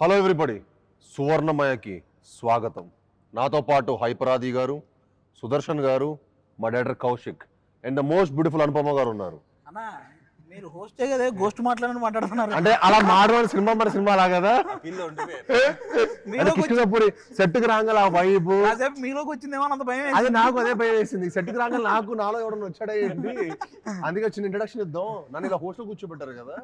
Hello everybody సువర్ణమయకి స్వాగతం. నాతో పాటు హైపరాది గారు సుదర్శన్ గారు మా director Kaushik and the most beautiful Anupama గారు ఉన్నారు. మీరు హోస్టే కదా గోస్ట్ మాట్లాడని మాట్లాడుతున్నారు. అంటే అలా మాడవాడి సినిమా మన సినిమా అలా కదా? కృష్ణపూరి సెట్కి రాగల ఆ వైపు మీలోకి వచ్చిందేమో అంత భయం. అది నాకు అదే భయం వేసింది. సెట్కి రాగల నాకు నాలో ఎవడన్నా వచ్చాడా ఏంటి? అందుకే చిన్న ఇంట్రడక్షన్ ఇద్దాం. నన్ను ఇలా హోస్టల్ కూర్చోబెట్టారు కదా.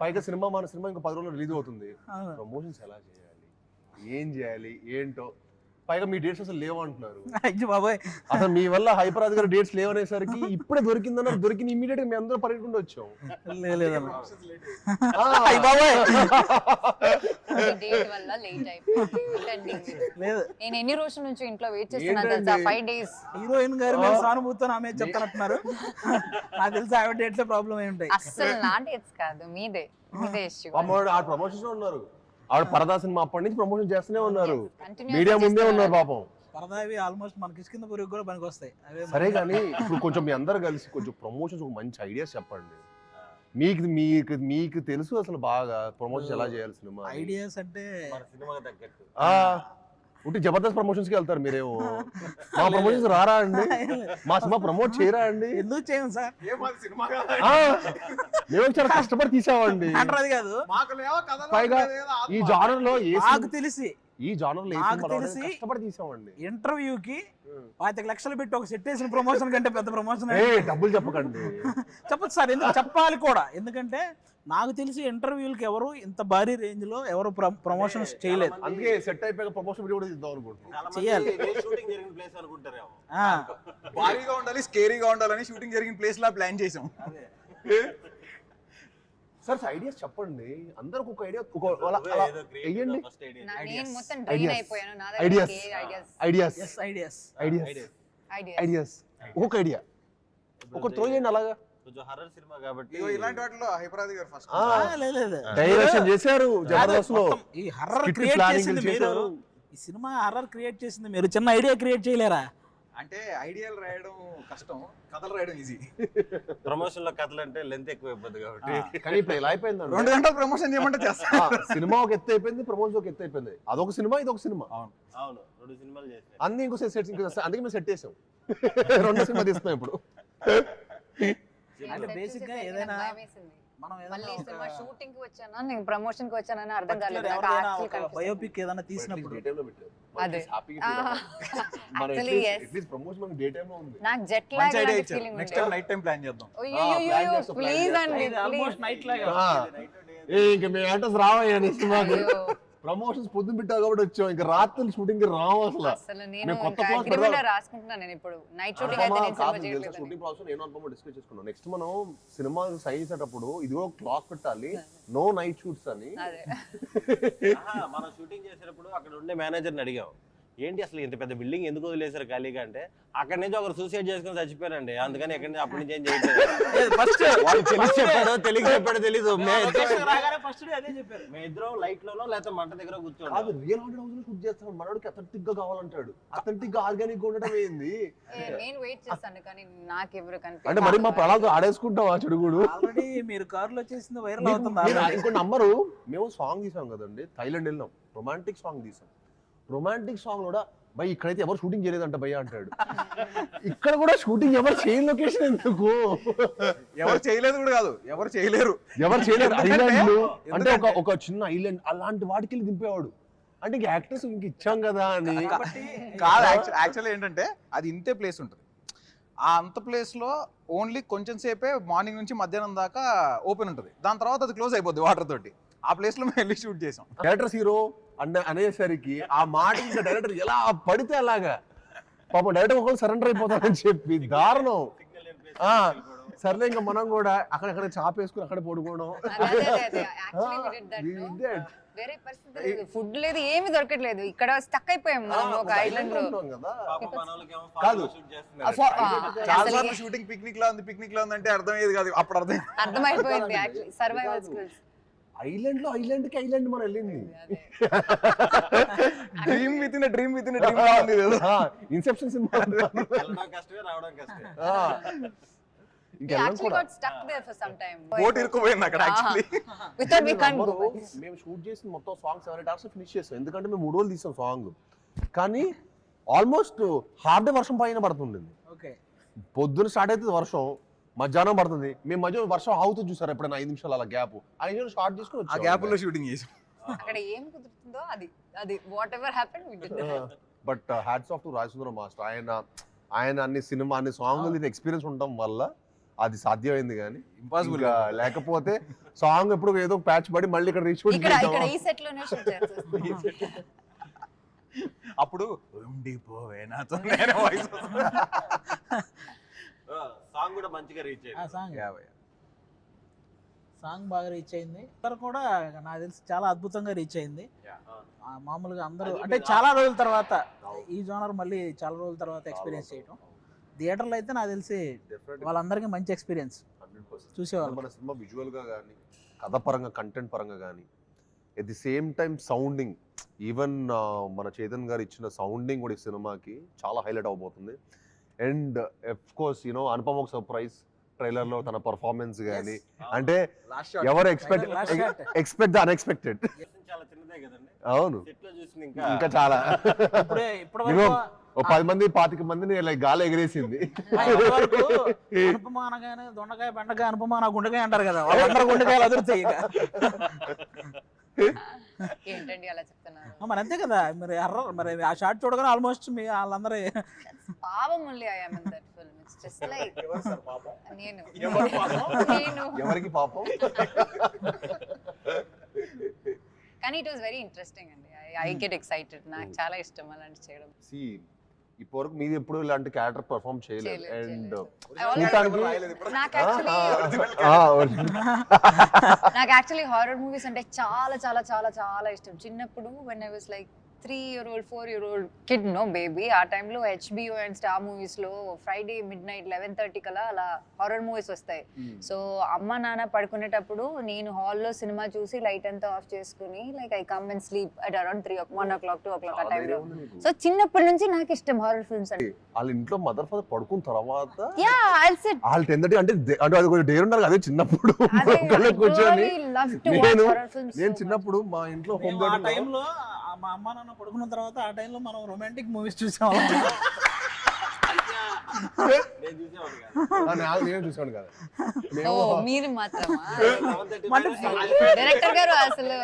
పైగా సినిమా మన సినిమా ఇంకా పది రోజులు రిలీజ్ అవుతుంది. ప్రమోషన్స్ ఎలా చేయాలి? ఏం చేయాలి? ఏంటో? పైగా మీ డేట్స్ అసలు లేవు అంటున్నారు అయ్యో బాబాయ్. అసలు మీ వల్ల హైపరాజ్ గారి డేట్స్ లేవనేసరికి ఇప్పుడే దొరికిందన్నారు దొరికిన ఇమీడియట్గా మేము అందరం పరిగెట్టుకుంటూ వచ్చాం. లే- లేదన్న ఆ, అయ్య బాబాయ్. డేట్ వల్ల లేట్ అయిపోయింది. లేదు. నేను ఎన్ని రోజుల నుంచి ఇంట్లో వెయిట్ చేస్తున్నాను? తెలుసా? Five days. హీరోయిన్ గారు మేము సానుభూతితో ఆమె చెప్తానంటున్నారు. నాకు తెలిసి ఆవిడ డేట్లే ప్రాబ్లం ఏమి ఉంటాయి అస్సలు నా డేట్స్ కాదు మీదే. మీదే ఇష్యూ ఆ ప్రమోషన్స్ ఉన్నారు. ఆవిడ పరదా సినిమా అప్పటి నుంచి ప్రమోషన్ చేస్తూనే ఉన్నారు. మీడియా ముందే. ఉన్నారు పాపం. పరదావి ఆల్మోస్ట్ మన కిష్కింద పురుగు కూడా పనికి వస్తాయి అవే సరే కానీ ఇప్పుడు కొంచెం మీ అందరు కలిసి కొంచెం ప్రమోషన్స్ ఒక మంచి ఐడియాస్ చెప్పండి. మీకు మీకు మీకు తెలుసు అసలు బాగా ప్రమోషన్స్ ఎలా చేయాలి సినిమా. ఐడియాస్ అంటే ఆ, ఉంటే జబర్దస్త్ ప్రమోషన్స్కి వెళ్తారు మీరేమో. మా ప్రమోషన్స్ రారా అండి? మా సినిమా ప్రమోట్ చేయరా అండి? ఎందుకు చేయం సార్? ఆ, మేము చాలా కష్టపడి తీసామండి. అంటారు కాదు. పైగా ఈ జానర్లో ఏ నాకు తెలిసి ఈ జానర్లో ఏ నాకు తెలిసి- కష్టపడి తీసామండి. ఇంటర్వ్యూకి పాతిక లక్షలు పెట్టి ఒక సెట్ వేసిన ప్రమోషన్ కంటే పెద్ద ప్రమోషన్ ఏ డబ్బులు చెప్పకండి. చెప్పచ్చు సార్ ఎందుకు చెప్పాలి కూడా. ఎందుకంటే నాకు తెలిసి ఇంటర్వ్యూలకి ఎవరు ఇంత భారీ రేంజ్లో ఎవరు ప్రమోషన్స్ చేయలేదు. అందుకే సెట్ అయిపోయాక ప్రమోషన్ వీడియో కూడా ఇద్దాం అనుకుంటున్నాం. చెయ్యాలి. షూటింగ్ జరిగిన ప్లేస్ అనుకుంటారేమో ఆ, భారీగా ఉండాలి స్కేరీగా ఉండాలని షూటింగ్ జరిగిన ప్లేస్ లా ప్లాన్ చేసాం. సార్ ఐడియాస్ చెప్పండి. అందరికి ఒక ఐడియా ఒక నేను మొత్తం. డ్రైన్ అయిపోయాను. నా. దగ్గర ideas ideas yes ideas. Ideas ideas ideas ఒక్కొక్క ఐడియా ఒక త్రో చేయండి అలాగా. కొంచెం హర్రర్ సినిమా కాబట్టి ఇగో ఇలాంటి వాటిలో హైపరాది గారు ఫస్ట్ ఆ, ఆ, లేదు లేదు డైరెక్షన్ చేశారు జబర్దస్త్లో. ఈ హర్రర్ క్రియేట్ చేసింది మీరు. ఈ సినిమా హర్రర్ క్రియేట్ చేసింది మీరు. చిన్న ఐడియా క్రియేట్ చేయలేరా? అంటే ఐడియాలు రాయడం కష్టం కథలు రాయడం ఈజీ ప్రమోషన్లో కథలు అంటే లెంత్ ఎక్కువ అయిపోద్ది కాబట్టి. కానీ ఇప్పుడు ఎలా అయిపోయిందండి. రెండు గంటలు ప్రమోషన్ చేయమంటే చేస్తా. ఆ, సినిమా ఒక ఎత్తు అయిపోయింది ప్రమోషన్ ఒక ఎత్తు అయిపోయింది. అదొక సినిమా ఇది ఒక సినిమా. అవును. రెండు సినిమాలు చేసిన అన్ని ఇంకో సెట్ ఇంకో. అందుకే మేము సెట్ చేసాం. రెండు సినిమా తీస్తున్నాం ఇప్పుడు. అంటే బేసిక్గా ఏదైనా మనం మళ్ళీ ఏదైనా సినిమా షూటింగ్కి వచ్చానా? నేను ప్రమోషన్కి వచ్చానని అర్థం కాలేదు. బయోపిక్ ఏదైనా తీసినప్పుడు. అదే. Actually, yes. Promotion day time లో ఉంది. నాకు జెట్ మంచి లాగ్ ఐడియా లాంటి ఇచ్చారు. Feeling next time night time plan చేద్దాం. plan చేస్తాం, plan ప్లీజ్. అండి నైట్ లాగా ఇంక యాక్టర్స్ రావయ్యా నెక్స్ట్ మాకు. ప్రమోషన్స్ పొద్దున పెట్టావు కాబట్టి వచ్చాం ఇంకా రాత్రి షూటింగ్కి రావు అసలు. అసలు నేను కొత్త పెడదాం. రాసుకుంటున్నాను నేను ఇప్పుడు. నైట్ షూటింగ్ అయితే నేను షూటింగ్ ప్రాసెస్ నేను అనుపమ డిస్కస్ చేసుకున్నాం నెక్స్ట్ మనం సినిమా సైన్ చేసేటప్పుడు ఇదిగో క్లాక్ పెట్టాలి. నో నైట్ షూట్స్ అని. అదే. ఆహా, మనం షూటింగ్ చేసేటప్పుడు అక్కడ ఉండే మేనేజర్ని అడిగాం. ఏంటి అసలు ఇంత పెద్ద బిల్డింగ్ ఎందుకు వదిలేశారు ఖాళీగా అంటే అక్కడ నుంచి ఒకరు సూసైడ్ చేసుకుని చచ్చిపోయారండి. అందుకని ఎక్కడి నుంచి అప్పటి నుంచి ఏం చేయట్లేదు. ఫస్ట్ వాళ్ళు తెలిసి చెప్పాడో తెలియక చెప్పాడో తెలీదు. రాగానే ఫస్ట్ అదే చెప్పారు. మేము ఇద్దరం లైట్ లోనో లేకపోతే మంట దగ్గర కాదు కూర్చోండి రియల్ హండ్రెడ్ హౌస్లో షూట్ చేస్తాం మనోడికి అథెంటిక్గా కావాలంటాడు. అథెంటిక్గా ఆర్గానిక్గా ఉండటం ఏంది? ఏ, నేను వెయిట్ చేస్తాను కానీ నాకు ఎవరు అంటే మరి మా ప్రణాళిక ఆడేసుకుంటాం ఆ చెడుగుడు? ఆల్రెడీ మీరు కారులో చేసింది వైరల్ అవుతుంది. ఇంకో నంబరు మేము సాంగ్ తీసాం కదండి థైలాండ్ వెళ్ళినాం. రొమాంటిక్ సాంగ్ తీసాం. రొమాంటిక్ సాంగ్ కూడా భయ్ ఇక్కడైతే ఎవరు షూటింగ్ చేయలేదంట భయ్య అంటాడు. ఇక్కడ కూడా షూటింగ్ ఎవరు చేయని లొకేషన్ ఎందుకు? ఎవరు చేయలేదు కూడా కాదు ఎవరు చేయలేరు. ఎవరు చేయలేరు? ఐలాండ్లు. అంటే ఒక ఒక చిన్న ఐలాండ్ అలాంటి వాటికి వెళ్ళి దింపేవాడు. అంటే ఇంక యాక్టర్స్ ఇంక ఇచ్చాం కదా అని. కాదు యాక్చువల్ ఏంటంటే అది ఇంతే ప్లేస్ ఉంటుంది. ఆ అంత ప్లేస్లో ఓన్లీ కొంచెం సేపే మార్నింగ్ నుంచి మధ్యాహ్నం దాకా ఓపెన్ ఉంటుంది. దాని తర్వాత అది క్లోజ్ అయిపోద్ది వాటర్ తోటి. ఆ ప్లేస్లో మేము వెళ్ళి షూట్ చేసాం. డైరెక్టర్స్ హీరో అన్న అనేసరికి ఆ మాట ఇంకా డైరెక్టర్ ఎలా పడితే అలాగా? పాపం డైరెక్టర్ ఒకళ్ళు సరెండర్ అయిపోతారని చెప్పి దారుణం. ఆ, సర్లే ఇంకా మనం కూడా అక్కడక్కడ చాపేసుకుని అక్కడ పడుకోవడం. వేరే పరిస్థితి లేదు. ఫుడ్ లేదు ఏమి దొరకట్లేదు. ఇక్కడ స్టక్ అయిపోయాం మనం ఒక ఐలాండ్లో. కదా. షూటింగ్ పిక్నిక్ లా ఉంది పిక్నిక్ లా ఉంది అంటే అర్థమయ్యేది కాదు. అప్పుడు అర్థం అర్థమైపోయింది యాక్చువల్లీ సర్వైవల్ కాదు. స్కిల్స్ ఐలాండ్లో ఐలాండ్కి ఐలాండ్ మనం వెళ్ళింది dream within dream within dream లా ఉంది. ఇన్సెప్షన్ సినిమా కష్టమే రావడం. మేము షూట్ చేసిన మొత్తం సాంగ్ సెవెన్ ఎయిట్ ఫినిష్ చేస్తాం. ఎందుకంటే మేము మూడు రోజులు తీసాం సాంగ్ కానీ ఆల్మోస్ట్ హాఫ్ డే వర్షం పైన పడుతుండింది ఓకే పొద్దున స్టార్ట్ అవుతుంది వర్షం. మధ్యాహ్నం పడుతుంది. మేము మధ్య వర్షం ఆగుతుంది చూసారు ఎప్పుడైనా? ఐదు నిమిషాలు అలా గ్యాప్ ఐదు నిమిషాలు స్టార్ట్ చేసుకుని ఆ. గ్యాప్లో షూటింగ్ చేసాం. అక్కడ ఏం కుదురుతుందో అది. అది whatever happen we did but hats off to Rajasundaram master. ఆయన ఆయన అన్ని సినిమా అన్ని సాంగ్ ఎక్స్పీరియన్స్ ఉండటం వల్ల అది సాధ్యమైంది కానీ ఇంపాసిబుల్ లేకపోతే సాంగ్ ఎప్పుడు ఏదో ప్యాచ్ పడి మళ్ళీ ఇక్కడ రీషూట్ ఇక్కడ ఇక్కడ ఈ సెట్లోనే షూట్ చేస్తాం అప్పుడు ఉండిపోవే నాతో. నేను వాయిస్ సాంగ్ కూడా మంచిగా రీచ్ ఆ సాంగ్. సాంగ్ బాగా రీచ్ అయింది. ఇద్దరు కూడా నాకు తెలిసి చాలా అద్భుతంగా రీచ్ అయింది. ఆ, మామూలుగా అందరూ అది అంటే చాలా రోజుల తర్వాత. ఈ జోనర్ మళ్ళీ చాలా రోజుల తర్వాత ఎక్స్పీరియన్స్ చేయడం థియేటర్లో అయితే నాకు తెలిసి వాళ్ళందరికీ మంచి ఎక్స్పీరియన్స్ చూసేవాళ్ళు. మన సినిమా విజువల్గా కానీ కథ పరంగా కంటెంట్ పరంగా కానీ at the same time sounding even మన చేతన్ గారు ఇచ్చిన సౌండింగ్ కూడా ఈ సినిమాకి చాలా హైలైట్ అవబోతుంది and of course you know Anupama ఒక సర్ప్రైజ్ ట్రైలర్లో తన పర్ఫార్మెన్స్ కానీ అంటే ఎవరు ఎక్స్పెక్ట్. ఎక్స్పెక్ట్ ద అన్ఎక్స్పెక్టెడ్ చాలా చిన్నదే కదండి. అవును. సెట్లో చూసిన ఇంకా. ఇంకా చాలా. ఓ పది మంది పాతిక మందిని లైక్ గాలి ఎగిరేసింది. దొండకాయ బెండకాయ అనుపమ నా గుండెకాయ అంటారు కదా గుండెకాయలు అదురుతాయి ఇక. ఏంటండి అలా చెప్తున్నారు? ఆ, మరి అంతే కదా. మరి ఎర్ర మరి ఆ షార్ట్ చూడగానే ఆల్మోస్ట్ మీ వాళ్ళందరూ పాపం only I am in that film it's just like నేను. ఎవరు పాపం? నేను. ఎవరికి పాపం? కానీ ఇట్ వాస్ వెరీ ఇంట్రెస్టింగ్ అండి. ఐ గెట్ ఎక్సైటెడ్ నాకు చాలా ఇష్టం అలాంటి చేయడం. సి ఇప్పటివరకు మీది ఎప్పుడు ఇలాంటి క్యారెక్టర్ పర్ఫామ్ చేయలేదు. అండ్ నాకు యాక్చువల్లీ హారర్ మూవీస్ అంటే చాలా చాలా చాలా చాలా ఇష్టం. చిన్నప్పుడు when I was like three year old four year old kid no baby ah టైంలో హెచ్బిఓ అండ్ స్టార్ మూవీస్లో Friday midnight eleven thirty కలా అలా హారర్ మూవీస్ వస్తాయి. సో అమ్మ నాన్న పడుకునేటప్పుడు నేను హాల్లో సినిమా చూసి లైట్ అంతా ఆఫ్ చేసుకుని like I come and sleep at around three one o'clock two o'clock ఆ టైంలో సో చిన్నప్పటి నుంచి నాకు ఇష్టం హారర్ ఫిల్మ్స్ అంటే. వాళ్ళ ఇంట్లో మదర్ ఫాదర్ పడుకున్న తర్వాత యా ఐ సిట్ వాళ్ళు టెందటి అంటే అంటే అది కొంచెం డేర్ ఉన్నారు అదే చిన్నప్పుడు కూర్చొని నేను నేను చిన్నప్పుడు మా ఇంట్లో హోమ్ ఆ టైంలో మా అమ్మ నాన్న పడుకున్న తర్వాత ఆ టైంలో మనం రొమాంటిక్ మూవీస్ చూసాం నేను చూసేవాడు కాదు. నేను చూసాను కదా. ఓ మీరు మాత్రమా? డైరెక్టర్ గారు అసలు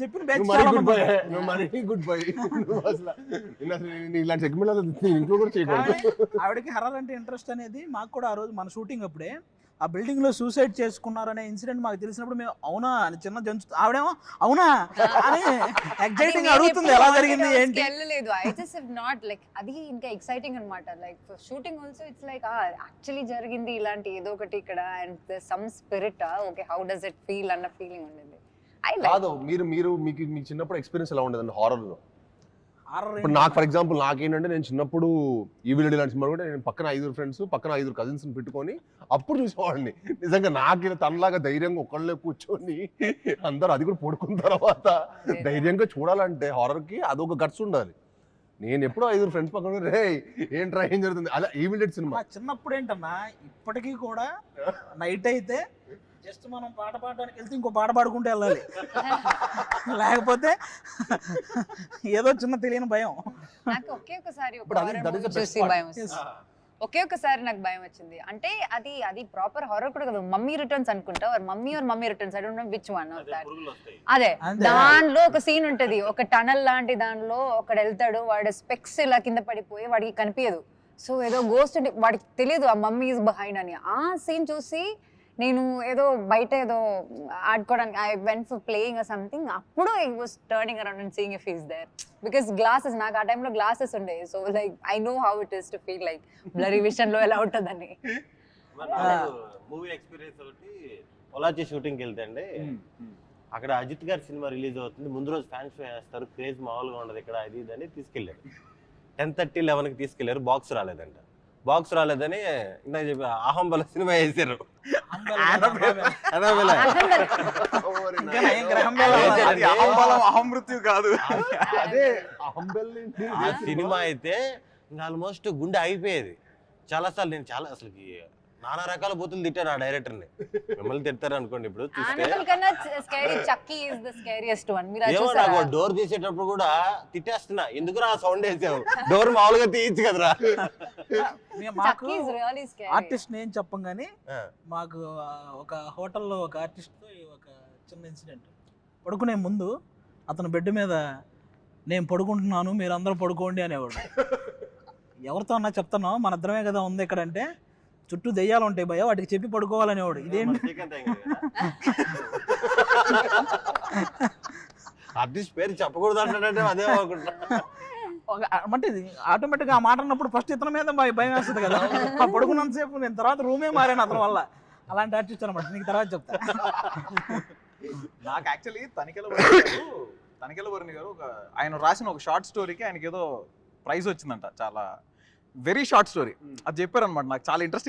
చెప్పిన బ్యాచ్ మరీ గుడ్ బై ఉన్నారు. నువ్వు మరీ గుడ్ బై నువ్వు అసలు నేను అసలు నేను ఇలాంటి సెగ్మెంట్ ఇంట్లో కూడా చేయకూడదు. కానీ ఆవిడకి హర్రర్ అంటే ఇంట్రెస్ట్ అనేది మాకు కూడా ఆ రోజు మన షూటింగ్ అప్పుడే. ఆ బిల్డింగ్లో సూసైడ్ చేసుకున్నారనే ఇన్సిడెంట్ మాకు తెలిసినప్పుడు మేము అవునా? అని చిన్న జంతు ఆవిడేమో అవునా? అని ఎగ్జైటింగ్ అడుగుతుంది ఎలా జరిగింది? ఏంటి? వెళ్ళలేదు. I just have not like అది ఇంకా ఎక్సైటింగ్ అన్నమాట. Like shooting also it's like actually జరిగింది ఇలాంటి ఏదో ఒకటి ఇక్కడ and some spirit okay how does it feel అన్న ఫీలింగ్ ఉండేది. ఐ కాదు మీరు మీరు మీకు మీ చిన్నప్పుడు ఎక్స్పీరియన్స్ ఎలా ఉండేదండి హారర్లో? Horror ఇప్పుడు నాకు ఫర్ ఎగ్జాంపుల్ నాకేంటంటే నేను చిన్నప్పుడు ఈ వీడియో లాంటి సినిమా కూడా నేను పక్కన ఐదుగురు ఫ్రెండ్స్ పక్కన ఐదుగురు కజిన్స్ పెట్టుకొని అప్పుడు చూసేవాడిని. నిజంగా నాకు ఇలా తనలాగా ధైర్యంగా ఒకళ్ళే కూర్చొని అందరూ అది కూడా పడుకున్న తర్వాత ధైర్యంగా చూడాలంటే హారర్కి అదొక గట్స్ ఉండాలి. నేను ఎప్పుడో ఐదుగురు ఫ్రెండ్స్ పక్కన రే ఏంట్రా ఏం జరుగుతుంది? అలా ఈవిడెడ్ సినిమా. మా చిన్నప్పుడు ఏంటన్నా ఇప్పటికీ కూడా నైట్ అయితే జస్ట్ మనం పాట పాడడానికి వెళ్తే ఇంకో పాట పాడుకుంటూ వెళ్ళాలి. లేకపోతే ఏదో చిన్న తెలియని భయం. నాకు ఒకే ఒకసారి ఒక horror movie చూసి. భయం వస్తుంది. ఒకసారి నాకు భయం వచ్చింది. అంటే అది అది ప్రాపర్ హారర్ కూడా కదా. మమ్మీ రిటర్న్స్ అనుకుంటా. Mummy or Mummy Returns I don't know which one of అదే దట్ పురుగులు వస్తాయి. అదే. అంతే. దానిలో ఒక సీన్ ఉంటది. ఒక టనల్ లాంటి దానిలో ఒకడు వెళ్తాడు. వాడు స్పెక్స్ ఇలా కింద పడిపోయి వాడికి కనిపించదు. సో ఏదో గోస్ట్ వాడికి తెలియదు ఆ మమ్మీ ఇస్ బిహైండ్ అని. ఆ సీన్ చూసి నేను ఏదో బయట ఏదో ఆడుకోవడానికి I went for playing something అప్పుడు I was turning around and seeing if is there because glasses నాకు ఆ టైంలో గ్లాసెస్ ఉండే. So like I know how it is to feel like blurry విషన్లో ఎలా ఉంటుందని. మూవీ ఎక్స్పీరియన్స్ ఒకటి పొలాచి షూటింగ్కి వెళ్తే అండి అక్కడ అజిత్ గారి సినిమా రిలీజ్ అవుతుంది. ముందు రోజు ఫ్యాన్స్ షో వేస్తారు క్రేజ్ మామూలుగా ఉండదు. ఇక్కడ అది ఇది అని తీసుకెళ్ళారు. టెన్ థర్టీ లెవెన్కి తీసుకెళ్ళారు బాక్స్ రాలేదంట. బాక్స్ రాలేదని ఇందాక చెప్పి అహంబల సినిమా వేసారు. ఇంకా కాదు. అదే ఆ సినిమా అయితే ఇంకా ఆల్మోస్ట్ గుండె అయిపోయేది చాలా సార్లు నేను చాలా అసలుకి నానా రకాల బూతులు తిట్టాను ఆ డైరెక్టర్ని. మిమ్మల్ని తిడతారు అనుకోండి ఇప్పుడు ఏమో నాకు డోర్ తీసేటప్పుడు కూడా తిట్టేస్తున్నా. ఎందుకు ఆ సౌండ్ వేసావు? డోర్ మామూలుగా తీయచ్చు కదరా. మేము- మాకు Chucky is really scary artist నేను చెప్పం కానీ. మాకు ఒక హోటల్లో ఒక ఆర్టిస్ట్తో ఒక చిన్న ఇన్సిడెంట్ పడుకునే ముందు అతను బెడ్ మీద నేను పడుకుంటున్నాను మీరు అందరూ పడుకోండి అనేవాడు. ఎవరితో అన్నా చెప్తున్నావు? మన ఇద్దరమే కదా ఉంది ఇక్కడ అంటే చుట్టూ దెయ్యాలు ఉంటాయి భయ వాటికి చెప్పి పడుకోవాలనేవాడు. ఇదేంటి ఆర్టిస్ట్ పేరు చెప్పకూడదు అంటాడంటే అదే అంటే ఇది ఆటోమేటిక్గా ఆ మాట అన్నప్పుడు ఫస్ట్ ఇతని మీద భయ- వేస్తుంది కదా. ఆ పడుకున్నంతసేపు నేను తర్వాత రూమే మారాను అతని వల్ల. అలాంటి ఆర్టిస్ట్ అనమాట నీకు తర్వాత చెప్తా. నాకు యాక్చువల్లీ తనికెల తనికెల వరుణ్ గారు ఒక ఆయన రాసిన ఒక షార్ట్ స్టోరీకి ఆయనకి ఏదో ప్రైజ్ వచ్చిందంట చాలా. వెరీ షార్ట్ స్టోరీ అది చెప్పారు అనమాట నాకు చాలా ఇంట్రెస్టింగ్